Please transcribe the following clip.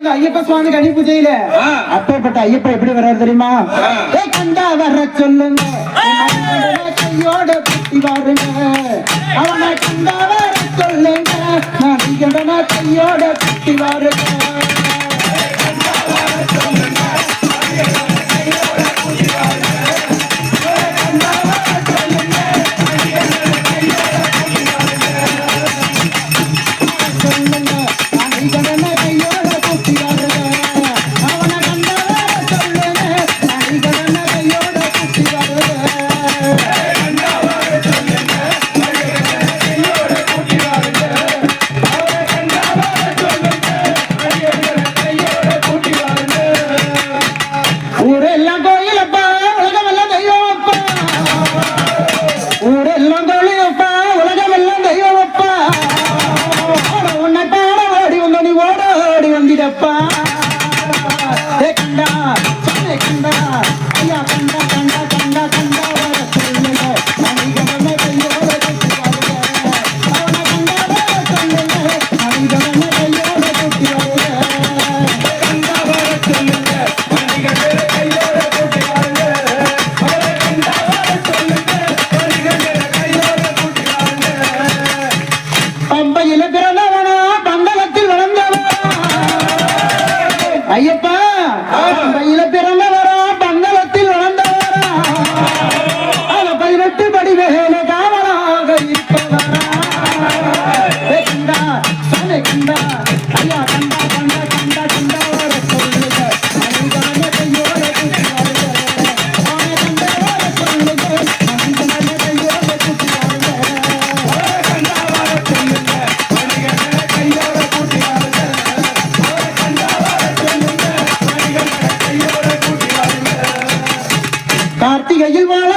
ஐயப்ப சுவாமி கனி பூஜையில. அப்பேற்பட்ட ஐயப்ப எப்படி வர்றாரு தெரியுமா? கண்டா வர சொல்லுங்க. கையோட குட்டி பாருங்க அவனை கண்டா வர ஐயப்பா இளப்பிறந்த வரா பந்தளத்தில் வளர்ந்த வரா பதினெட்டு படி வேலை காவலாக இருப்பவரா. சனை கண்டா மாளிகையில் வாழ